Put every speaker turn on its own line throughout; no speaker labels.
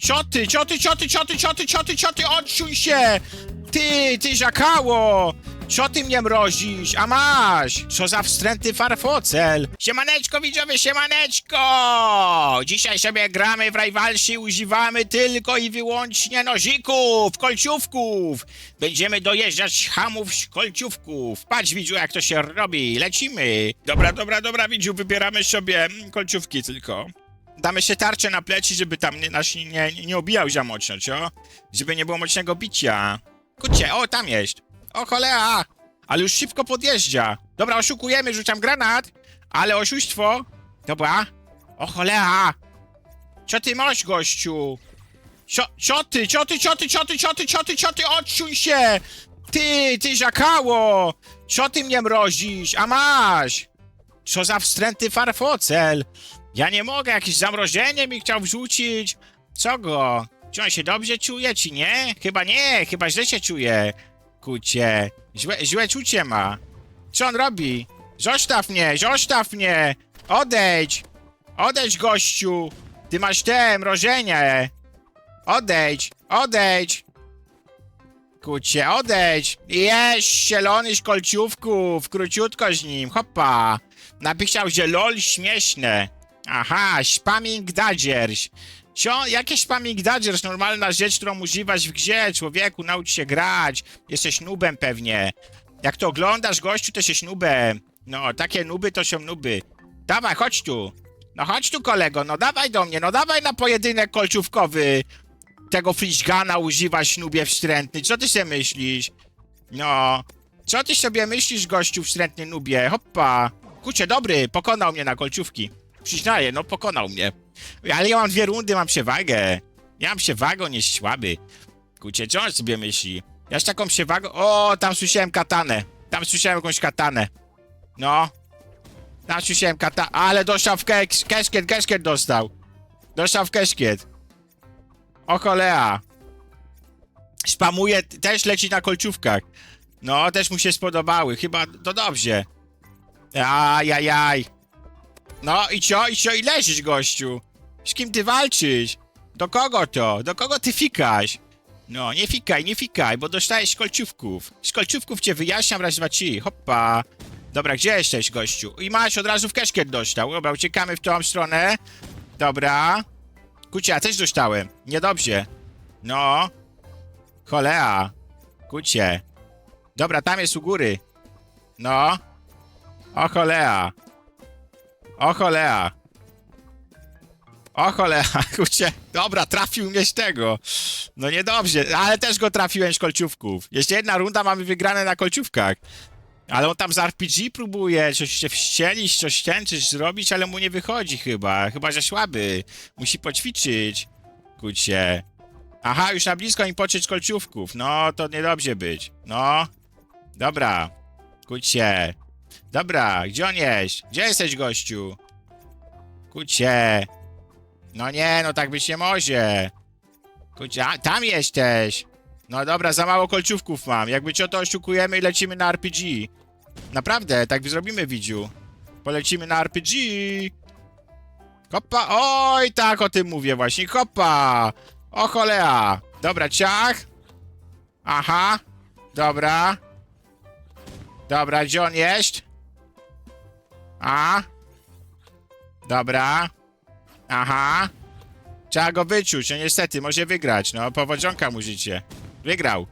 Cioty, cioty, cioty, cioty, cioty, cioty, cioty, odczuj się! Ty, ty żakało! Co ty mnie mrozisz? A masz! Co za wstrętny farfocel! Siemaneczko widzowie, siemaneczko! Dzisiaj sobie gramy w Rivalsi, używamy tylko i wyłącznie nozików, kolciówków! Będziemy dojeżdżać hamów z kolciówków. Patrz widziu jak to się robi, lecimy! Dobra, dobra, dobra widziu, wybieramy sobie mm, kolciówki tylko. Damy się tarczę na pleci, żeby tam nie, nasz nie, nie, obijał za mocno, co? Żeby nie było mocnego bicia. Kurczę, o, tam jest. O cholera! Ale już szybko podjeżdża. Dobra, oszukujemy, rzucam granat, ale oszustwo. Dobra. O cholera! Co ty masz, gościu? Co, co ty, co ty, co ty, co ty, co ty, co ty, co ty, odczuj się! Ty, ty żakało! Co ty mnie mrozisz? A masz! Co za wstrętny farfocel! Ja nie mogę, jakieś zamrożenie mi chciał wrzucić. Co go? Czy on się dobrze czuje, czy nie? Chyba nie, chyba źle się czuje. Kucie, źle, źle czucie ma. Co on robi? Zostaw mnie, zostaw mnie! Odejdź! Odejdź, gościu! Ty masz te mrożenie! Odejdź, odejdź! Kucie, odejdź! Jest zielony z kolciówków, króciutko z nim, hopa! Napisał, że lol śmieszne. Aha, spamming dodgers. Co? Jakie spamming dodgers? Normalna rzecz, którą używasz w grze. Człowieku, naucz się grać. Jesteś nubem pewnie. Jak to oglądasz, gościu, to jesteś nubem. No, takie nuby to są nuby. Dawaj, chodź tu. No chodź tu, kolego, no dawaj do mnie, no dawaj na pojedynek kolczówkowy. Tego Fishgana używasz, nubie wstrętny. Co ty sobie myślisz? No. Co ty sobie myślisz, gościu wstrętny nubie? Hoppa. Kucie, dobry, pokonał mnie na kolczówki. Przyznaję, no pokonał mnie. Ale ja mam dwie rundy, mam przewagę. Ja mam przewagę, jest słaby. Kucie, co on sobie myśli? Ja z taką przewagą... O, tam słyszałem katanę. Tam słyszałem jakąś katanę. No. Tam słyszałem katanę. Ale dostał w keks, keszkiet, keszkiet dostał. Dostał w keszkiet. O cholera. Spamuje, też leci na kolczówkach. No, też mu się spodobały. Chyba to dobrze. Ajajaj. No i co, i co, i leżysz, gościu? Z kim ty walczysz? Do kogo to? Do kogo ty fikasz? No, nie fikaj, nie fikaj, bo dostajesz kolciówków. Z kolciówków cię wyjaśniam, raz, dwa, trzy. Hoppa. Dobra, gdzie jesteś, gościu? I masz od razu w keszkiet dostał. Dobra, uciekamy w tą stronę. Dobra. Kucie, ja też dostałem. Niedobrze. No. Cholea. Kucie. Dobra, tam jest u góry. No. O cholea. O cholea. O cholea, kurczę. Dobra, trafił mnie z tego. No niedobrze, ale też go trafiłem z kolciówków. Jeszcze jedna runda mamy wygrane na kolciówkach. Ale on tam z RPG próbuje coś się wścielić, coś coś zrobić, ale mu nie wychodzi chyba. Chyba, że słaby. Musi poćwiczyć. Kurczę. Aha, już na blisko im poczuć kolciówków. No, to niedobrze być. No. Dobra. Kurczę. Dobra, gdzie on jest? Gdzie jesteś, gościu? Kucie. No nie, no tak być nie może. Kucie, a, tam jesteś. No dobra, za mało kolciówków mam. Jakby co, to oszukujemy i lecimy na RPG. Naprawdę, tak zrobimy, widziu. Polecimy na RPG. Kopa, oj, tak o tym mówię właśnie, kopa. O cholea. Dobra, ciach. Aha. Dobra. Dobra, gdzie on jest? A? Dobra. Aha. Trzeba go wyczuć, no niestety, może wygrać, no, powodzonka mu życie. Wygrał.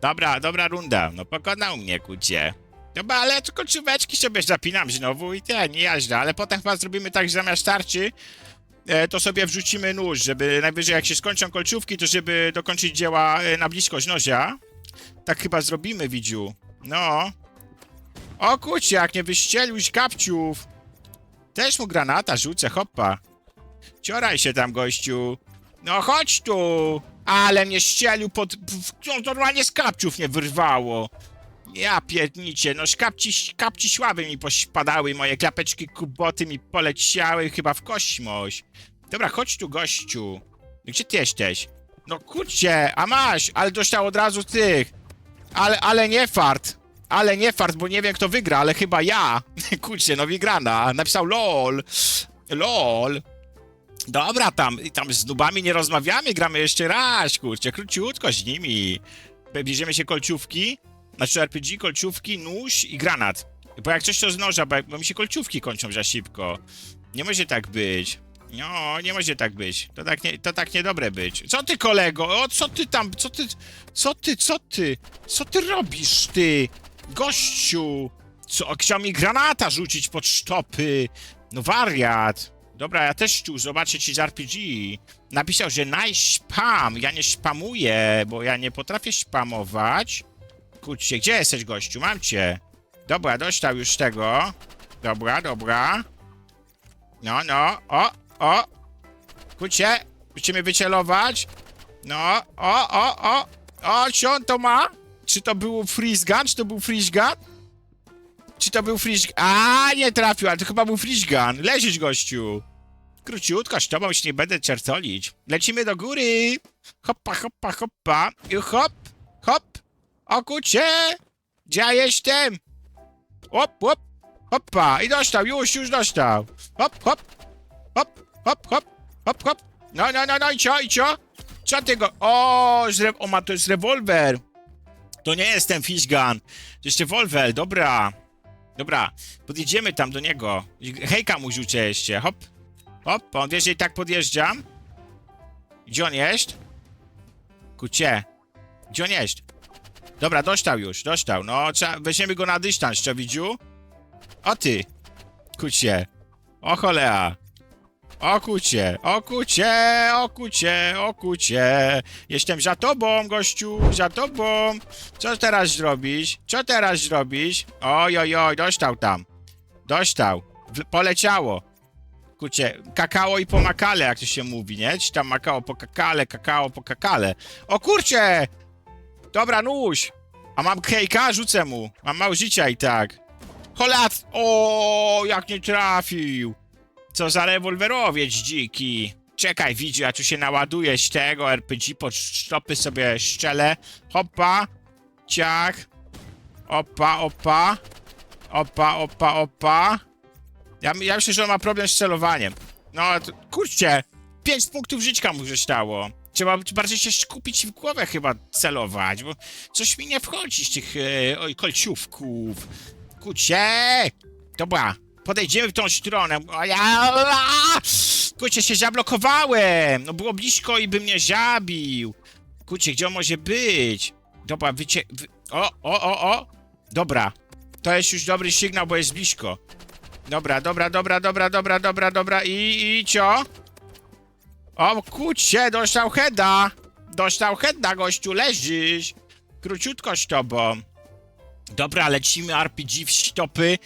Dobra, dobra runda, no pokonał mnie, kucie. Dobra, ale tylko czubeczki sobie zapinam znowu i ten, nie jaźda, ale potem chyba zrobimy tak, że zamiast tarczy, e, to sobie wrzucimy nóż, żeby najwyżej jak się skończą kolczówki, to żeby dokończyć dzieła e, na bliskość nozia. Tak chyba zrobimy, widziu. No. O kucie, jak nie wyścieliłeś kapciów. Też mu granata rzucę, hoppa. Cioraj się tam, gościu. No chodź tu. Ale mnie ścielił pod... No, normalnie z kapciów nie wyrwało. Ja pierdnicie, no kapci, kapci słaby mi pospadały, moje klapeczki kuboty mi poleciały chyba w kośmoś. Dobra, chodź tu, gościu. Gdzie ty jesteś? No kurcie, a masz, ale dostał od razu tych. Ale, ale nie fart. Ale nie fart, bo nie wiem kto wygra, ale chyba ja. Kurczę, no wygrana. Napisał LOL. LOL. Dobra, tam, tam z nubami nie rozmawiamy, gramy jeszcze raz, kurczę, króciutko z nimi. Bierzemy się kolciówki, znaczy RPG, kolciówki, nóż i granat. Bo jak coś to z noża, bo, bo mi się kolciówki kończą za szybko. Nie może tak być. No, nie może tak być. To tak, nie, to tak niedobre być. Co ty, kolego? O, co ty tam, co ty, co ty, co ty? Co ty robisz, ty? Gościu! Co, chciał mi granata rzucić pod sztopy. No wariat. Dobra, ja też tu zobaczę ci z RPG. Napisał, że najspam. Ja nie spamuję, bo ja nie potrafię spamować. Kurczę, gdzie jesteś, gościu? Mam cię. Dobra, dostał już tego. Dobra, dobra. No, no, o, o. Kurczę, musimy wycelować. No, o, o, o. O, czy on to ma? Czy to był freeze gun? Czy to był freeze gun? Czy to był freeze A, nie trafił, ale to chyba był freeze gun. Leżysz, gościu. Króciutko, z tobą się nie będę czertolić. Lecimy do góry. Hoppa, hoppa, hoppa. I hop, hop. O kucie. Gdzie ja jestem? Hop, hop, hoppa. I dostał, już, już dostał. Hop, hop, hop, hop, hop, hop, hop. No, no, no, no, i co, i co? Co ty go... O, z re... o ma, to jest rewolwer. To nie jest ten fish gun. To jest rewolwer, dobra. Dobra, podjedziemy tam do niego. Hejka mu rzucę jeszcze, hop. Hop, on wie, że i tak podjeżdżam. Gdzie on jest? Kucie. Gdzie on jest? Dobra, dostał już, dostał. No, trzeba, weźmiemy go na dystans, co widziu? O ty. Kucie. O cholera. O kucie, o kucie, o kucie, o kucie. Jestem za tobą, gościu, za tobą. Co teraz zrobisz? Co teraz zrobisz? Oj, oj, oj, dostał tam. Dostał. Poleciało. Kucie, kakao i po makale, jak to się mówi, nie? Czy tam makao po kakale, kakao po kakale. O kurcie! Dobra, nóż. A mam kejka? Rzucę mu. Mam mało życia i tak. Holat! O, jak nie trafił. Co za rewolwerowiec dziki. Czekaj, widzi, ja tu się naładuję z tego RPG, pod stopy sobie szczelę. Hopa, ciach. Opa, opa. Opa, opa, opa. Ja, ja myślę, że on ma problem z celowaniem. No, to, kurczcie, 5 punktów życia mu zostało. Trzeba bardziej się skupić w głowę chyba celować, bo coś mi nie wchodzi z tych e, oj, kolciówków. Kurczę! Dobra, podejdziemy w tą stronę. O, ja, kurczę, się zablokowałem. No było blisko i by mnie zabił. Kurczę, gdzie on może być? Dobra, wycie... Wy... O, o, o, o! Dobra, to jest już dobry sygnał, bo jest blisko. Dobra, dobra, dobra, dobra, dobra, dobra, dobra i, i cio? O kurczę, dostał heada! Dostał heada, gościu, leżysz! Króciutko z tobą. Dobra, lecimy RPG w stopy,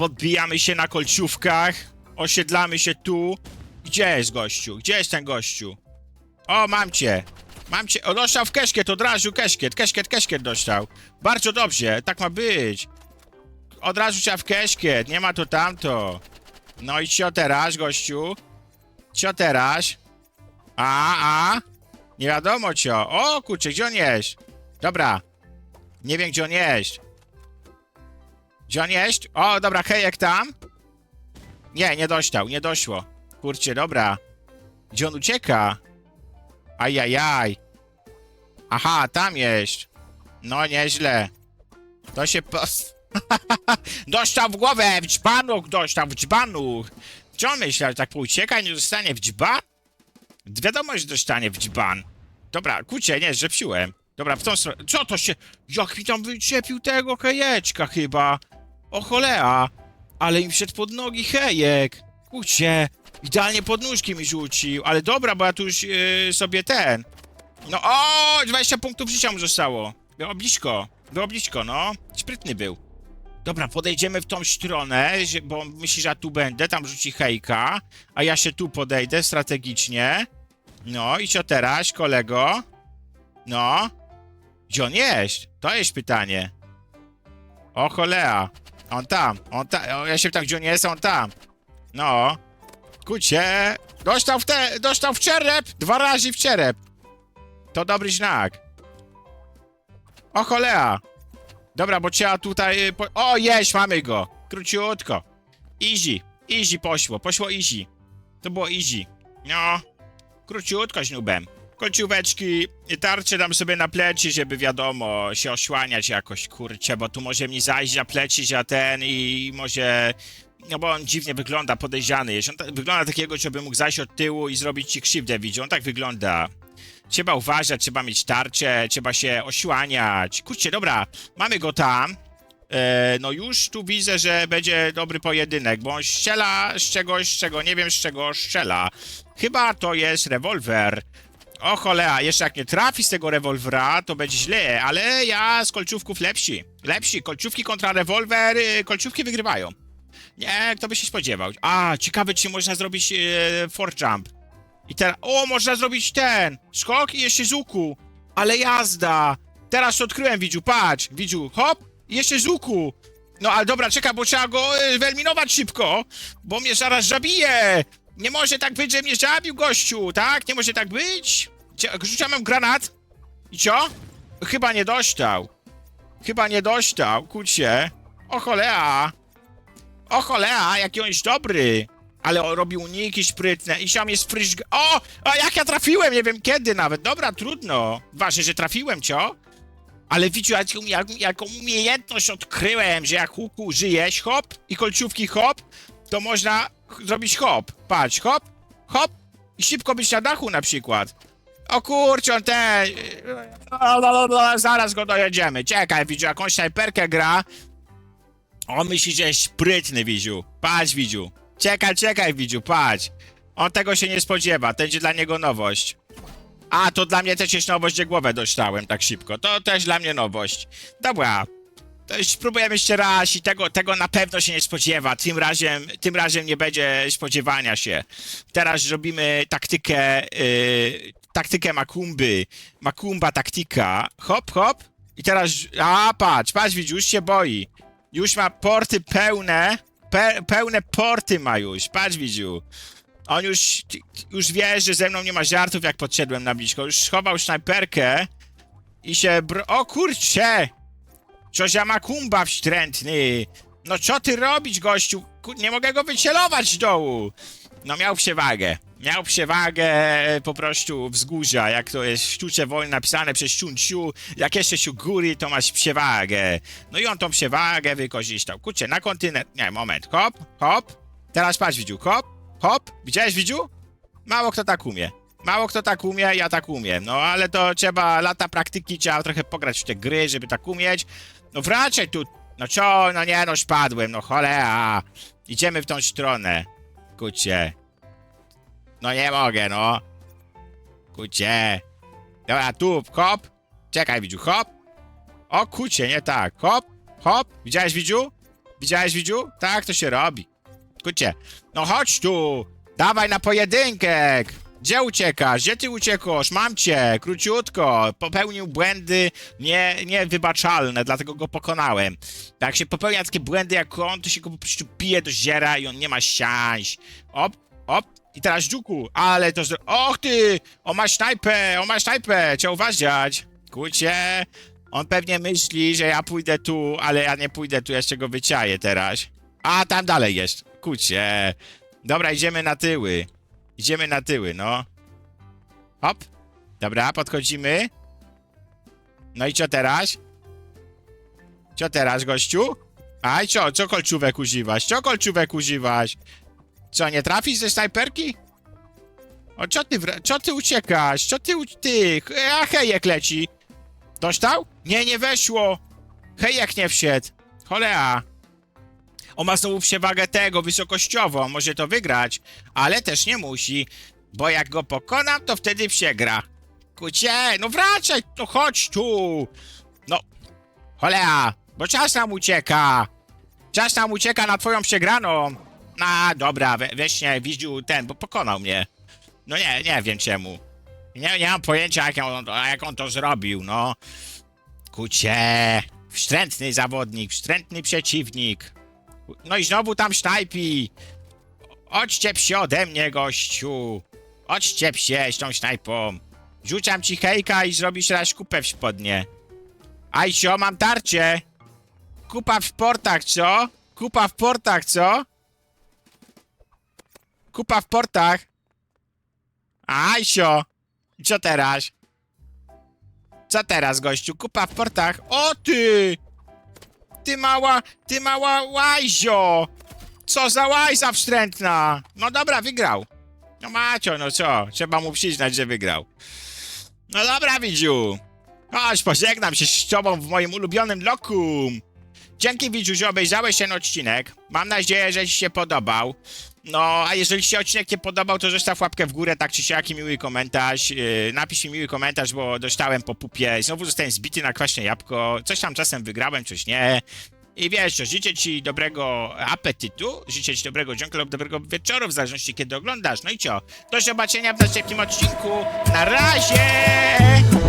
podbijamy się na kolciówkach, osiedlamy się tu. Gdzie jest gościu? Gdzie jest ten gościu? O, mam cię! Mam cię! O, dostał w keszkiet, od razu keszkiet, keszkiet, keszkiet dostał. Bardzo dobrze, tak ma być. Od razu trzeba w keszkiet, nie ma to tamto. No i co teraz, gościu? Co teraz? A, a? Nie wiadomo cio. O, kurczę, gdzie on jest? Dobra. Nie wiem, gdzie on jest. Gdzie on jest? O, dobra, hejek tam. Nie, nie dostał, nie doszło. Kurczę, dobra. Gdzie on ucieka? Ajajaj. Aha, tam jest. No, nieźle. To się pos... dostał w głowę, w dzbanuch dostał, w dzbanuch. Czy on myślał, że tak poucieka i nie dostanie w dzban? Wiadomo, że dostanie w dzban. Dobra, kucie, nie, zepsiłem. Dobra, w tą stronę. Co to się... Jak mi tam wyczepił tego hejeczka chyba. O cholera. Ale im wszedł pod nogi hejek. Kucie. Idealnie pod nóżki mi rzucił. Ale dobra, bo ja tu już yy, sobie ten... No o, 20 punktów życia mu zostało. Było blisko. Było blisko, no. Sprytny był. Dobra, podejdziemy w tą stronę, bo myśli, że ja tu będę, tam rzuci hejka, a ja się tu podejdę strategicznie. No i co teraz, kolego? No. Gdzie on jest? To jest pytanie. O cholera. On tam, on tam, ja się pytam, gdzie on jest, on tam. No. Kucie. Dostał w te, dostał w czerep, dwa razy w czerep. To dobry znak. O cholera. Dobra, bo trzeba tutaj... y, Po... O, jeść, mamy go. Króciutko. Easy. Easy poszło, poszło easy. To było easy. No, króciutko z nubem. Kolcióweczki i tarcze dam sobie na pleci, żeby wiadomo, się osłaniać jakoś, kurczę, bo tu może mi zajść na pleci, a ten i może... No bo on dziwnie wygląda, podejrzany jest. On ta, wygląda takiego, żeby mógł zajść od tyłu i zrobić ci krzywdę, widzi. On tak wygląda. Trzeba uważać, trzeba mieć tarczę, trzeba się osłaniać. Kurczę, dobra, mamy go tam. E, no już tu widzę, że będzie dobry pojedynek, bo on strzela z czegoś, z czego nie wiem z czego strzela. Chyba to jest rewolwer. O cholera, jeszcze jak nie trafi z tego rewolwera, to będzie źle, ale ja z kolczówków lepsi. Lepsi, kolczówki kontra rewolwer, y, kolczówki wygrywają. Nie, kto by się spodziewał. A, ciekawe, czy można zrobić e, for jump. I teraz, o, można zrobić ten, skok i jeszcze z. Ale jazda. Teraz to odkryłem, Widziu, patrz, Widziu, hop, i jeszcze z. No, ale dobra, czekaj, bo trzeba go e, wyeliminować szybko, bo mnie zaraz zabije. Nie może tak być, że mnie zabił gościu, tak? Nie może tak być? Rzucam granat. I co? Chyba nie dostał. Chyba nie dostał, kurczę. O cholera. O cholera, jaki on jest dobry. Ale on robi uniki sprytne i sam jest fryż... O! A jak ja trafiłem, nie wiem kiedy nawet. Dobra, trudno. Ważne, że trafiłem, co? Ale widzisz, jaką, jak, jaką umiejętność odkryłem, że jak łuku użyjesz, hop, i kolczówki hop, to można zrobić hop. Patrz, hop, hop, i szybko być na dachu na przykład. O kurczę, on ten... Zaraz go dojedziemy. Czekaj, widziu, jakąś snajperkę gra. On myśli, że jest sprytny, Widziu. Patrz, Widziu. Czekaj, czekaj, Widziu, patrz. On tego się nie spodziewa, to będzie dla niego nowość. A, to dla mnie też jest nowość, że głowę dostałem tak szybko. To też dla mnie nowość. Dobra. Spróbujemy jeszcze raz i tego, tego na pewno się nie spodziewa. Tym razem, tym razem nie będzie spodziewania się. Teraz zrobimy taktykę, yy, taktykę Makumby. Makumba taktyka. Hop, hop. I teraz, a patrz, patrz, widzisz, już się boi. Już ma porty pełne, pe, pełne porty ma już. Patrz, widziu. On już, już wie, że ze mną nie ma żartów, jak podszedłem na blisko. Już schował snajperkę i się bro... O kurcze! Co za makumba wstrętny! No co ty robić, gościu? Kur... Nie mogę go wycelować z dołu! No miał przewagę. Miał przewagę e, po prostu wzgórza, jak to jest w sztuce wolnej napisane przez Chunciu. Jak jesteś u góry, to masz przewagę. No i on tą przewagę wykorzystał. Kurczę, na kontynent... Nie, moment. Hop, hop. Teraz patrz, Widziu. Hop, hop. Widziałeś, Widziu? Mało kto tak umie. Mało kto tak umie, ja tak umiem. No ale to trzeba lata praktyki, trzeba trochę pograć w te gry, żeby tak umieć. No wracaj tu. No co? No nie, no spadłem, no cholera. Idziemy w tą stronę. Kucie. No nie mogę, no. Kucie. Dobra, tu, hop. Czekaj, Widziu, hop. O, kucie, nie tak. Hop, hop. Widziałeś, Widziu? Widziałeś, Widziu? Tak to się robi. Kucie. No chodź tu. Dawaj na pojedynkek. Gdzie uciekasz? Gdzie ty uciekasz? Mam cię, króciutko. Popełnił błędy nie, niewybaczalne, dlatego go pokonałem. Jak się popełnia takie błędy jak on, to się go po prostu pije do ziera i on nie ma siąść. Op, op. I teraz dziuku, ale to... Och ty! O ma snajpę, o ma snajpę, trzeba uważać. Kurcie, on pewnie myśli, że ja pójdę tu, ale ja nie pójdę tu, jeszcze go wyciaję teraz. A, tam dalej jest. Kurcie. Dobra, idziemy na tyły. Idziemy na tyły, no. Hop. Dobra, podchodzimy. No i co teraz? Co teraz, gościu? Aj, co? Co kolczówek używasz? Co kolczówek używasz? Co, nie trafisz ze snajperki? O, co ty, co ty uciekasz? Co ty, ty? A hejek leci. Dostał? Nie, nie weszło. Hejek nie wszedł. Cholera. On ma znowu przewagę tego, wysokościową, może to wygrać, ale też nie musi, bo jak go pokonam, to wtedy przegra. Kucie, no wracaj, no chodź tu. No, cholera, bo czas nam ucieka. Czas nam ucieka na twoją przegraną. A, dobra, we, weź nie, widziu ten, bo pokonał mnie. No nie, nie wiem czemu. Nie, nie mam pojęcia, jak on, jak on to zrobił, no. Kucie, wstrętny zawodnik, wstrętny przeciwnik. No i znowu tam snajpi. Odściep się ode mnie, gościu. Odściep się z tą snajpą. Rzucam ci hejka i zrobisz raz kupę w spodnie. Ajsio, mam tarczę. Kupa w portach, co? Kupa w portach, co? Kupa w portach. Ajsio! Co teraz? Co teraz, gościu? Kupa w portach? O ty! Ty mała, ty mała łajzio! Co za łajza wstrętna! No dobra, wygrał. No Macio, no co? Trzeba mu przyznać, że wygrał. No dobra, Widziu. Chodź, pożegnam się z tobą w moim ulubionym lokum. Dzięki, Widziu, że obejrzałeś ten odcinek. Mam nadzieję, że ci się podobał. No, a jeżeli się odcinek nie podobał, to zostaw łapkę w górę, tak czy siak i miły komentarz. Yy, napisz mi miły komentarz, bo dostałem po pupie. Znowu zostałem zbity na kwaśne jabłko. Coś tam czasem wygrałem, coś nie. I wiesz co, życzę ci dobrego apetytu, życzę ci dobrego dziąka lub dobrego wieczoru, w zależności kiedy oglądasz. No i co? Do zobaczenia w następnym odcinku. Na razie!